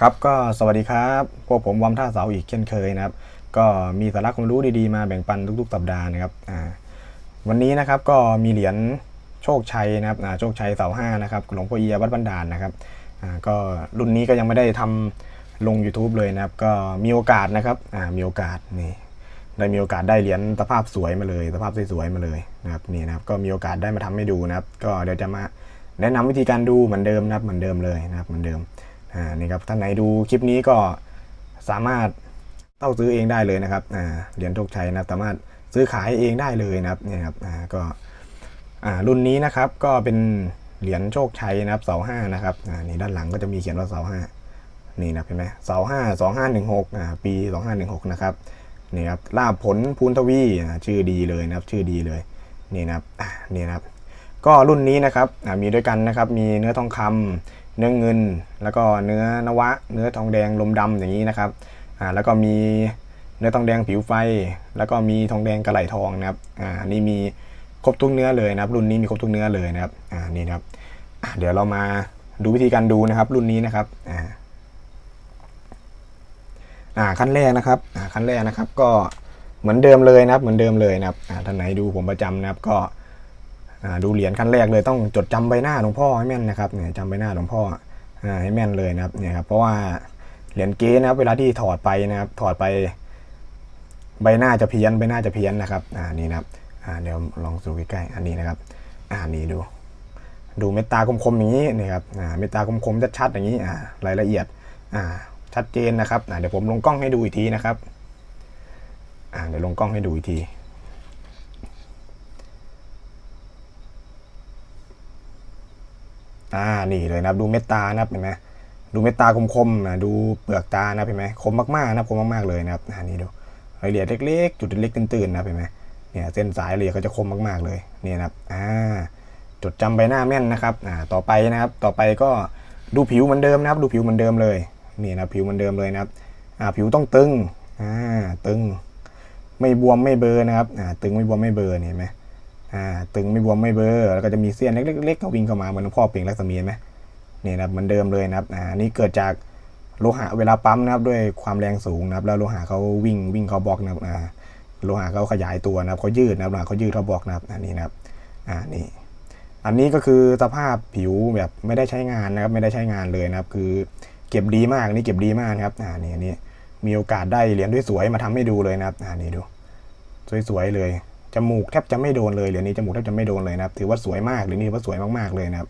ครับก็สวัสดีครับพวกผมวอมท่าเสาอีกเช่นเคยนะครับ ก็มีสาระความรู้ดีๆมาแบ่งปันทุกๆสัปดาห์นะครับอ่าวันนี้นะครับก็มีเหรียญโชคชัยนะครับอ่าโชคชัยเสาห้านะครับหลวงพ่อเอียวัดบันดาลนะครับอ่าก็รุ่นนี้ก็ยังไม่ได้ทำลง YouTube เลยนะครับ ก็มีโอกาสนะครับอ่ามีโอกาสนี่ได้มีโอกาสได้เหรียญสภาพสวยมาเลย สภาพสวยๆมาเลยนะครับนี่นะครับก็มีโอกาสได้มาทำให้ดูนะครับ ก็เดี๋ยวจะมาแนะนำวิธีการดูเหมือนเดิมนะครับเหมือนเดิมเลยนะครับเหมือนเดิม อ่านี่ครับท่านไหนดูคลิปนี้ก็สามารถเข้าซื้อเองได้เลยนะครับอ่าเหรียญโชคชัยนะสามารถซื้อขายเองได้เลยนะครับเนี่ยครับอ่าก็อ่ารุ่นนี้นะครับก็เป็นเหรียญโชคชัยนะครับเสาห้านะครับอ่านี่ด้านหลังก็จะมีเขียนว่าเสาห้านี่นะเห็นไหมเสาห้าสองห้าหนึ่งหกอ่าปีสองห้าหนึ่งหกนะครับนี่ครับลาบผลพูนทวีชื่อดีเลยนะครับชื่อดีเลยนี่นะครับนี่นะครับ ก็รุ่นนี้นะครับมีด้วยกันนะครับ มีเนื้อทองคำ เนื้อเงิน แล้วก็เนื้อนวะ เนื้อทองแดงลมดำอย่างนี้นะครับอ่าแล้วก็มีเนื้อทองแดงผิวไฟ แล้วก็มีทองแดงกระไหลทองนะครับอ่าอันนี่มีครบทุกเนื้อเลยนะครับ รุ่นนี้มีครบทุกเนื้อเลยนะครับอ่านี่นะครับเดี๋ยวเรามาดูวิธีการดูนะครับ รุ่นนี้นะครับอ่าอ่าขั้นแรกนะครับอ่าขั้นแรกนะครับก็เหมือนเดิมเลยนะครับ เหมือนเดิมเลยนะครับอ่าท่านไหนดูผมประจำนะครับก็ ดูเหรียญขั้นแรกเลยต้องจดจำใบหน้าหลวงพ่อให้แม่นนะครับเนี่ยจำใบหน้าหลวงพ่อให้แม่นเลยนะครับเนี่ยครับเพราะว่าเหรียญเก๊นะครับเวลาที่ถอดไปนะครับถอดไป ใบหน้าจะเพี้ยนใบหน้าจะเพี้ยนนะครับอ่านี่นะครับอ่าเดี๋ยวลองดูใกล้ๆอันนี้นะครับอ่านี่ดู ดูเม็ดตาคมๆอย่างนี้นี่ครับอ่าเม็ดตาคมๆชัดๆอย่างนี้อ่ารายละเอียดอ่าชัดเจนนะครับอ่าเดี๋ยวผมลงกล้องให้ดูอีกทีนะครับอ่าเดี๋ยวลงกล้องให้ดูอีกที อ่านี่เลยนะครับดูเม็ดตานะครับเห็นไหมดูเม็ดตาคมๆนะดูเปลือกตานะเห็นไหมคมมากๆนะคมมากๆเลยนะครับอ่านี่ดูรายละเอียดเล็กๆ จุดเล็กๆตื้นๆนะเห็นไหมเนี่ยเส้นสายละเอียดก็จะคมมากๆเลยเนี่ยนะครับอ่าจดจำใบหน้าแม่นนะครับอ่าต่อไปนะครับ ต่อไปก็ดูผิวเหมือนเดิมนะครับ ดูผิวเหมือนเดิมเลยนี่นะผิวเหมือนเดิมเลยนะครับอ่าผิวต้องตึงอ่าตึง ไม่บวมไม่เบลอนะครับอ่าตึงไม่บวมไม่เบอนี่เห็นไหม อ่าตึงไม่บวมไม่เบลอแล้วก็จะมีเสี้ยนเล็กๆก็วิ่งเข้ามาเหมือนพ่อเปล่งรัศมีนไหมนี่นะครับเหมือนเดิมเลยนะครับอ่านี่เกิดจากโลหะเวลาปั๊มนะครับด้วยความแรงสูงนะครับ แล้วโลหะเขาวิ่งวิ่งเขาบล็อกนะครับอ่าโลหะเขาขยายตัวนะครับเขายืดนะครับโลหะเขายืดเขาบล็อกนะครับอันนี้นะครับอ่านี่อันนี้ก็คือสภาพผิวแบบไม่ได้ใช้งานนะครับ ไม่ได้ใช้งานเลยนะครับ คือเก็บดีมากนี่เก็บดีมากนะครับอ่านี่อันนี้มีโอกาสได้เหรียญด้วยสวยมาทำให้ดูเลยนะครับอ่านี่ดู สวยๆเลย จมูกแทบจะไม่โดนเลยเหรียญนี้จมูกแทบจะไม่โดนเลยนะครับ ถือว่าสวยมากเหรียญนี้ถือว่าสวยมากๆเลยนะครับ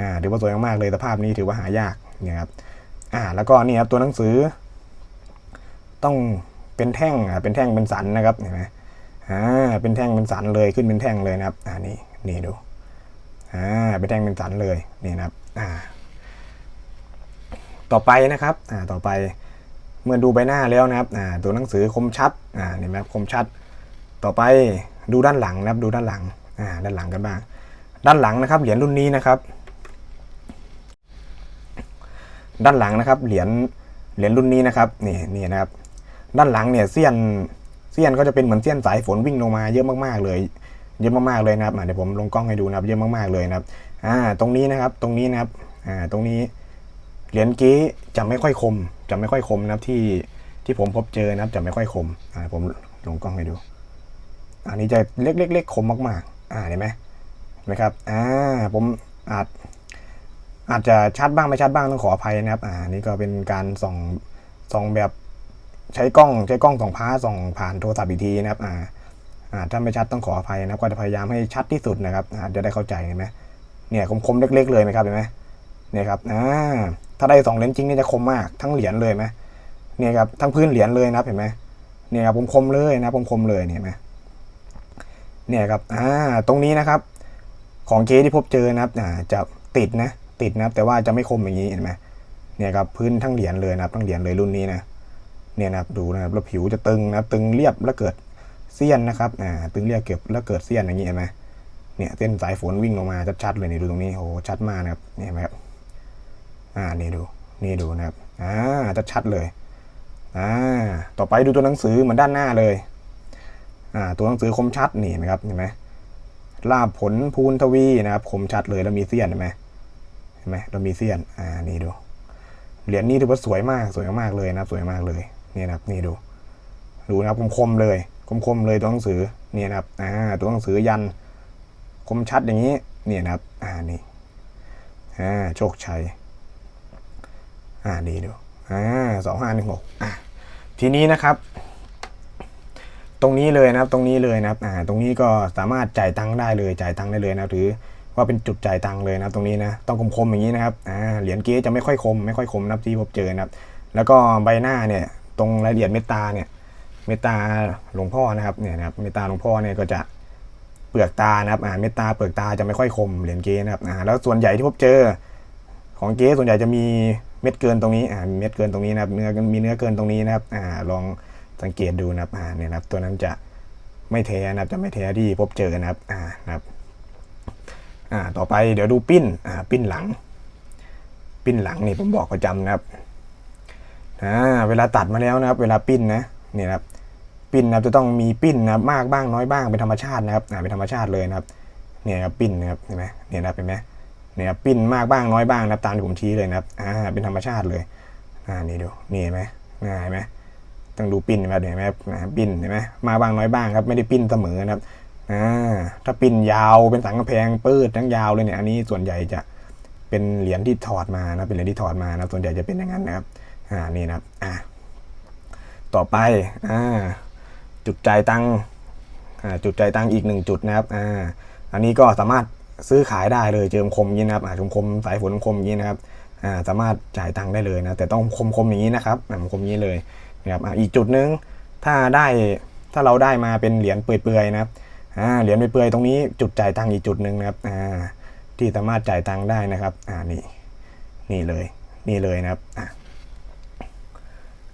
อ่าถือว่าสวยมากๆเลยสภาพนี้ถือว่าหายากนี่ยครับอ่าแล้วก็นี่ครับตัวหนังสือ ต้องเป็นแท่งอ่าเป็นแท่งเป็นสันนะครับเห็นไหมอ่าเป็นแท่งเป็นสันเลยขึ้นเป็นแท่งเลยนะครับอ่านี่นี่ดูอ่าเป็นแท่งเป็นสันเลยนี่นะครับอ่าต่อไปนะครับอ่าต่อไปเมื่อดูใบหน้าแล้วนะครับอ่าตัวหนังสือคมชัดอ่าเห็นไหมคมชัด ต่อไป ดูด้านหลังนะครับดูด้านหลังอ่าด้านหลังกันบ้าง ด้านหลังนะครับเหรียญรุ่นนี้นะครับ ด้านหลังนะครับเหรียญเหรียญรุ่นนี้นะครับนี่นี่นะครับ ด้านหลังเนี่ยเสี้ยนเสี้ยนก็จะเป็นเหมือนเสี้ยนสายฝนวิ่งลงมาเยอะมากๆเลย เยอะมากๆเลยนะครับเดี๋ยวผมลงกล้องให้ดูนะครับ เยอะมากๆเลยนะครับ อ่า ตรงนี้นะครับ ตรงนี้นะครับ อ่า ตรงนี้ เหรียญกี้จะไม่ค่อยคม จะไม่ค่อยคมนะครับที่ที่ผมพบเจอนะครับ จะไม่ค่อยคม อ่า ผมลงกล้องให้ดู อันนี้จะเล็กๆๆคมมากๆ อ่าเห็นไหมนไหมครับ อ่า ผมอาจอาจจะชัดบ้างไม่ชัดบ้างต้องขออภัยนะครับ อ่า นี่ก็เป็นการส่องส่องแบบใช้กล้องใช้กล้องส่องพาส่องผ่านโทรศัพท์อีกทีนะครับ อ่าอ่าถ้าไม่ชัดต้องขออภัยนะครับ ก็จะพยายามให้ชัดที่สุดนะครับอ่าจะได้เข้าใจเห็นไหมเนี่ยคมๆเล็ก ๆ เลยไหมครับเห็นไหมเนี่ยครับ อ่า ถ้าได้สองเหรียญจริงนี่จะคมมากทั้งเหรียญเลยไหมเนี่ยครับทั้งพื้นเหรียญเลยนะครับเห็นไหมเนี่ยครับผมคมเลยนะผมคมเลยเนี่ยเห็นไหม เนี่ยครับอ่าตรงนี้นะครับ ของเจที่พบเจอนะครับอ่าจะติดนะติดนะครับแต่ว่าจะไม่คมอย่างนี้เห็นไหมเนี่ยครับพื้นทั้งเหรียญเลยนะครับทั้งเหรียญเลยรุ่นนี้นะเนี่ยนะครับดูนะครับแล้วผิวจะตึงนะครับตึงเรียบแล้วเกิดเสี้ยนนะครับอ่าตึงเรียบเก็บแล้วเกิดเสี้ยนอย่างนี้เห็นไหมเนี่ยเส้นสายฝนวิ่งลงมาชัดๆเลยนี่ดูตรงนี้โอ้โหชัดมากนะครับเนี่ยเห็นไหมครับอ่านี่ดูนี่ดูนะครับอ่าชัดๆเลยอ่าต่อไปดูตัวหนังสือเหมือนด้านหน้าเลย ตัวหนังสือคมชัดนี่นะครับเห็นไหมลาบผลพูนทวีนะครับคมชัดเลยแล้วมีเสี้ยนเห็นไหมเห็นไหมเรามีเสี้ยนอ่านี่ดูเหรียญนี้ถือว่าสวยมากสวยมากเลยนะครับ สวยมากเลยนี่นะครับนี่ดู ดูนะครับคมๆเลยคมๆเลยตัวหนังสือนี่นะครับอ่าตัวหนังสือยันคมชัดอย่างนี้เนี่ยนะครับอ่านี่อ่าโชคชัยอ่านี่ดูอ่าสองห้าหนึ่งหกอ่าทีนี้นะครับ ตรงนี้เลยนะครับตรงนี้เลยนะครับอ่าตรงนี้ก็สามารถจ่ายตังค์ได้เลยจ่ายตังค์ได้เลยนะครับถือว่าเป็นจุดจ่ายตังค์เลยนะตรงนี้นะต้องคมๆอย่างนี้นะครับอ่าเหรียญเก๊จะไม่ค่อยคม ไม่ค่อยคมนะที่พบเจอนะครับ แล้วก็ใบหน้าเนี่ยตรงรายละเอียดเมตตาเนี่ยเมตตาหลวงพ่อนะครับเนี่ยนะครับเมตตาหลวงพ่อเนี่ยก็จะเปลือกตานะครับอ่าเมตตาเปลือกตาจะไม่ค่อยคมเหรียญเก๊นะครับอ่าแล้วส่วนใหญ่ที่พบเจอ ของเก๊ส่วนใหญ่จะมีเม็ดเกินตรงนี้อ่าเม็ดเกินตรงนี้นะครับเนื้อมีเนื้อเกินตรงนี้นะครับอ่าลอง สังเกตดูนะครับอ่าเนี่ยนะครับ ตัวนั้นจะไม่แท้นะครับจะไม่แท้ที่พบเจอนะครับอ่านะครับอ่าต่อไปเดี๋ยวดูปิ้นอ่าปิ้นหลัง ปิ้นหลังนี่ผมบอกประจำนะครับอ่าเวลาตัดมาแล้วนะครับ เวลาปิ้นนะเนี่ยนะครับปิ้นนะครับจะต้องมีปิ้นนะครับมากบ้างน้อยบ้างเป็นธรรมชาตินะครับอ่าเป็นธรรมชาติเลยนะครับเนี่ยครับปิ้นนะครับเห็นไหมเนี่ยนะครับเห็นไหมเนี่ยครับปิ้นมากบ้างน้อยบ้างนะครับตามที่ผมชี้เลยนะครับอ่าเป็นธรรมชาติเลยอ่านี่ดูนี่เห็นไหมอ่าเห็นไหม ต้องดูปิ้นนะครับเห็นไหมครับปิ้นเห็นไหมมาบ้างน้อยบ้างครับไม่ได้ปิ้นเสมอนะครับอ่าถ้าปิ้นยาวเป็นสังกะแพงปืดทั้งยาวเลยเนี่ยอันนี้ส่วนใหญ่จะเป็นเหรียญที่ถอดมานะเป็นเหรียญที่ถอดมานะส่วนใหญ่จะเป็นอย่างนั้นนะครับอ่านี่นะครับอ่าต่อไปอ่าจุดจ่ายตังอ่าจุดจ่ายตังอีกหนึ่งจุดนะครับอ่าอันนี้ก็สามารถซื้อขายได้เลยเจิมคมยี้นะครับอ่าคมคมสายฝนคมยี้นะครับอ่าสามารถจ่ายตังค์ได้เลยนะแต่ต้องคมคมอย่างนี้นะครับอ่าคมนี้เลย นะครับออีกจุดหนึ่งถ้าได้ถ้าเราได้มาเป็นเหรียญเปื่อยๆนะครับเหรียญเปื่อยๆตรงนี้จุดจ่ายตังค์อีกจุดหนึ่งนะครับที่สามารถจ่ายตังค์ได้นะครับอ่านี่นี่เลยนี่เลยนะครับอ่า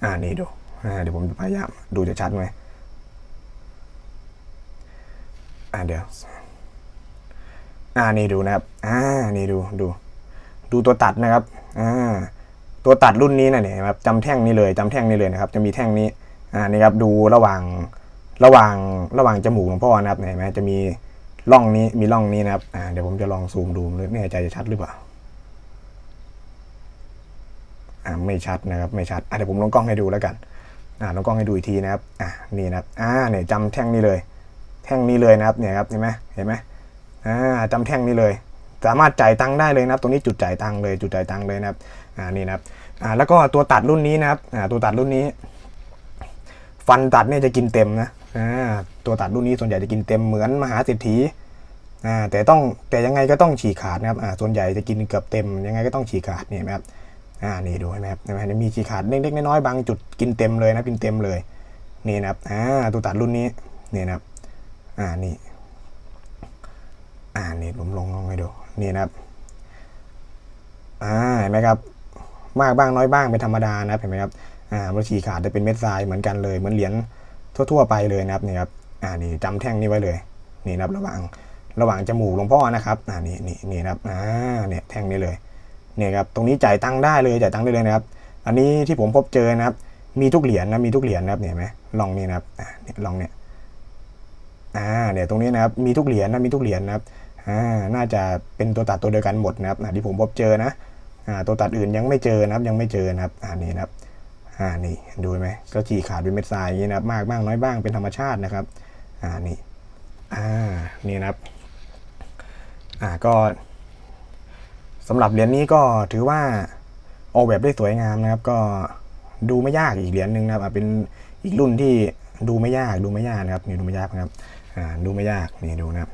อ่านี่ดูอ่าเดี๋ยวผมพยายามดูจะชัดไหมอ่าเดี๋ยวอ่านี่ดูนะครับอ่านี่ดูดูดูตัวตัดนะครับอ่า ตัวตัดรุ่นนี้นะเนี่ยครับจำแท่งนี้เลยจำแท่งนี้เลยนะครับ จะมีแท่งนี้อ่านี่ครับดูระหว่างระหว่างระหว่างจมูกหลวงพ่อนะครับเห็นไหมจะมีร่องนี้มีร่องนี้นะครับอ่าเดี๋ยวผมจะลองซูมดูไม่แน่ใจจะชัดหรือเปล่าอ่าไม่ชัดนะครับไม่ชัดอะเดี๋ยวผมลงกล้องให้ดูแล้วกันอ่าลงกล้องให้ดูอีกทีนะครับอะนี่นะครับอ่าเนี่ยจำแท่งนี้เลย แท่งนี้เลยนะครับเนี่ยครับเห็นไหมเห็นไหมอ่าจำแท่งนี้เลย สามารถจ่ายตังค์ได้เลยนะครับ ตรงนี้จุดจ่ายตังค์เลยจุดจ่ายตังค์เลยนะครับอ่านี่นะครับอ่าแล้วก็ตัวตัดรุ่นนี้นะครับอ่าตัวตัดรุ่นนี้ ฟันตัดเนี่ยจะกินเต็มนะอ่าตัวตัดรุ่นนี้ส่วนใหญ่จะกินเต็มเหมือนมหาเศรษฐีอ่าแต่ต้องแต่ยังไงก็ต้องฉีกขาดนะครับอ่าส่วนใหญ่จะกินเกือบเต็มยังไงก็ต้องฉีกขาดเนี่ยนไหมครับอ่านี่ดูเห็นไหมครับเห็นไหมมีฉีกขาดเล็กๆน้อยๆบางจุดกินเต็มเลยนะกินเต็มเลยนี่นะครับอ่าตัวตัดรุ่นนี้นี่นะครับอ่านี่อ่านี่ผมลงลองให้ดู นี่นะครับอ่าเห็นไหมครับ มากบ้างน้อยบ้างเป็นธรรมดานะเห็นไหมครับอ่ามันฉีขาดจะเป็นเม็ดทรายเหมือนกันเลยเหมือนเหรียญทั่วๆไปเลยนะครับนี่ครับอ่านี่จำแท่งนี้ไว้เลยนี่นะครับระหว่างระหว่างจมูกหลวงพ่อนะครับอ่านี่นี่นี่นะครับอ่าเนี่ยแท่งนี้เลยเนี่ยครับตรงนี้จ่ายตังค์ได้เลยจ่ายตังค์ได้เลยนะครับ อันนี้ที่ผมพบเจอนะครับ มีทุกเหรียญนะมีทุกเหรียญนะครับเนี่ยเห็นไหมลองนี่นะครับอ่าเนี่ยลองเนี่ยอ่าเนี่ยตรงนี้นะครับมีทุกเหรียญนะมีทุกเหรียญนะครับ อ่าน่าจะเป็นตัวตัดตัวเดียวกันหมดนะครับที่ผมพบเจอนะอ่าตัวตัดอื่นยังไม่เจอนะครับยังไม่เจอนะครับอ่านี่นะครับอ่านี่ดูไหมก็ฉีกขาดเป็นเม็ดทรายอย่างนี้นะครับมากบ้างน้อยบ้างเป็นธรรมชาตินะครับอ่านี่อ่านี่นะครับอ่าก็สำหรับเหรียญนี้ก็ถือว่าออกแบบได้สวยงามนะครับ ก็ดูไม่ยากอีกเหรียญหนึ่งนะครับเป็นอีกรุ่นที่ดูไม่ยากดูไม่ยากนะครับนี่ดูไม่ยากนะครับอ่าดูไม่ยากนี่ดูนะครับ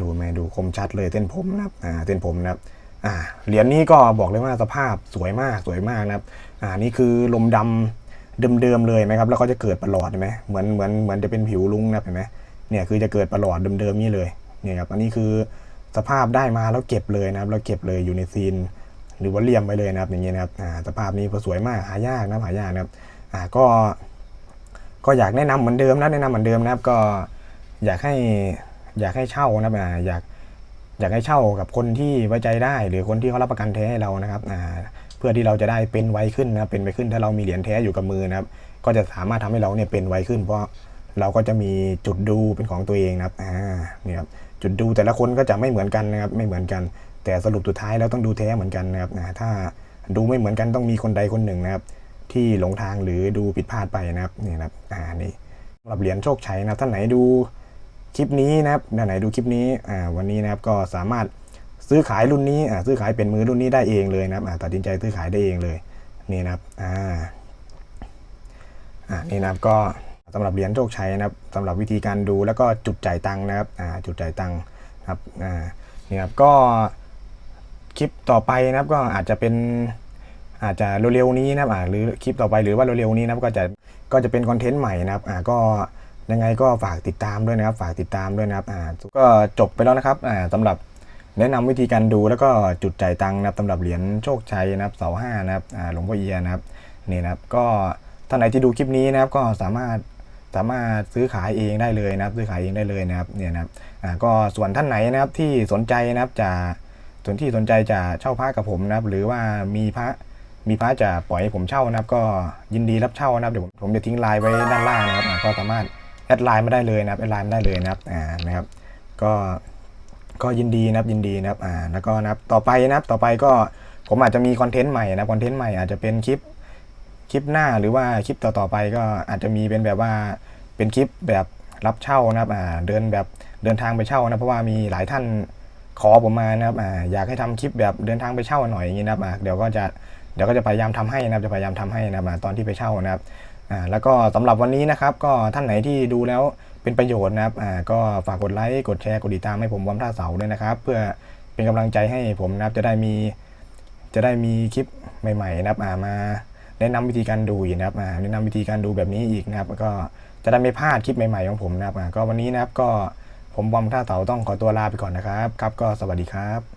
ดูไหมดูคมชัดเลยเส้นผมนะครับอ่าเส้นผมนะครับอ่าเหรียญนี้ก็บอกเลยว่าสภาพสวยมากสวยมากนะครับอ่านี่คือลมดำเดิมๆเลยไหมครับแล้วก็จะเกิดประหลอดเห็นไหมเหมือนเหมือนเหมือนจะเป็นผิวลุงนะเห็นไหมเนี่ยคือจะเกิดประหลอดเดิมๆนี่เลยเนี่ยครับอันนี้คือสภาพได้มาแล้วเก็บเลยนะครับแล้วเก็บเลยอยู่ในซีน หรือว่าเลี่ยมไปเลยนะครับ อย่างเงี้ยนะครับสภาพนี้สวยมากหายากนะหายากนะครับอ่าก็ ก็อยากแนะนำเหมือนเดิมนะแนะนำเหมือนเดิมนะครับ ก็อยากให้ อยากให้เช่านะครับอ่าอยากอยากให้เช่ากับคนที่ไว้ใจได้ หรือคนที่เขารับประกันแท้ให้เรานะครับอ่าเพื่อที่เราจะได้เป็นไวขึ้นนะเป็นไวขึ้นถ้าเรามีเหรียญแท้อยู่กับมือนะครับ ก็จะสามารถทำให้เราเนี่ยเป็นไวขึ้น เพราะเราก็จะมีจุดดูเป็นของตัวเองนะครับอ่าเนี่ยครับจุดดูแต่ละคนก็จะไม่เหมือนกันนะครับไม่เหมือนกัน แต่สรุปสุดท้ายแล้วต้องดูแท้เหมือนกันนะครับนะถ้าดูไม่เหมือนกันต้องมีคนใดคนหนึ่งนะครับ ที่หลงทางหรือดูผิดพลาดไปนะครับนี่นะครับอ่านี่สำหรับเหรียญโชคชัยนะครับท่านไหนดู คลิปนี้นะครับไหนดูคลิปนี้อ่าวันนี้นะครับก็สามารถซื้อขายรุ่นนี้อ่าซื้อขายเป็นมือรุ่นนี้ได้เองเลยนะครับอ่าตัดสินใจซื้อขายได้เองเลยนี่นะครับอ่าอ่านี่นะครับก็สำหรับเหรียญโชคชัยนะครับสำหรับวิธีการดูแล้วก็จุดจ่ายตังค์นะครับอ่าจุดจ่ายตังค์นะครับอ่านี่ครับก็คลิปต่อไปนะครับก็อาจจะเป็นอาจจะเร็วๆนี้นะครับหรือคลิปต่อไปหรือว่าเร็วๆนี้นะครับก็จะก็จะเป็นคอนเทนต์ใหม่นะครับอ่าก็ ยังไงก็ฝากติดตามด้วยนะครับ ฝากติดตามด้วยนะครับอ่าก็จบไปแล้วนะครับอ่าสำหรับแนะนำวิธีการดูแล้วก็จุดจ่ายตังค์นะครับสำหรับเหรียญโชคชัยนะครับเสาห้านะครับอ่าหลวงพ่อเอียนะครับนี่นะครับก็ท่านไหนที่ดูคลิปนี้นะครับก็สามารถสามารถซื้อขายเองได้เลยนะครับ ซื้อขายเองได้เลยนะครับเนี่ยนะครับอ่าก็ส่วนท่านไหนนะครับที่สนใจนะครับจะส่วนที่สนใจจะเช่าพระกับผมนะครับ หรือว่ามีพระมีพระจะปล่อยให้ผมเช่านะครับ ก็ยินดีรับเช่านะครับเดี๋ยวผมผมจะทิ้งไลน์ไว้ด้านล่างนะครับก็สามารถ แอดไลน์ไมาได้เลยนะครับแอดไลน์มาได้เลยนะครับอ่านะครับก็ก็ยินดีนะครับยินดีนะครับอ่าแล้วก็นะครับต่อไปนะครับต่อไปก็ผมอาจจะมีคอนเทนต์ใหม่นะคอนเทนต์ใหม่อาจจะเป็นคลิปคลิปหน้าหรือว่าคลิปต่อๆไปก็อาจจะมีเป็นแบบว่าเป็นคลิปแบบรับเช่านะครับอ่าเดินแบบเดินทางไปเช่านะเพราะว่ามีหลายท่านขอผมมานะครับอ่าอยากให้ทำคลิปแบบเดินทางไปเช่าหน่อยอย่างนี้นะครับอ่าเดี๋ยวก็จะเดี๋ยวก็จะพยายามทำให้นะครับจะพยายามทำให้นะครับตอนที่ไปเช่านะครับ อ่าแล้วก็สำหรับวันนี้นะครับ ก็ท่านไหนที่ดูแล้วเป็นประโยชน์นะครับอ่าก็ฝากกดไลค์กดแชร์กดติดตามให้ผมวอมท่าเสาด้วยนะครับ เพื่อเป็นกำลังใจให้ผมนะครับจะได้มีจะได้มีคลิปใหม่ๆนะครับอ่ามาแนะนำวิธีการดูนะครับอ่าแนะนำวิธีการดูแบบนี้อีกนะครับ ก็จะได้ไม่พลาดคลิปใหม่ๆของผมนะครับอ่าก็วันนี้นะครับก็ผมวอมท่าเสาต้องขอตัวลาไปก่อนนะครับครับ ก็สวัสดีครับ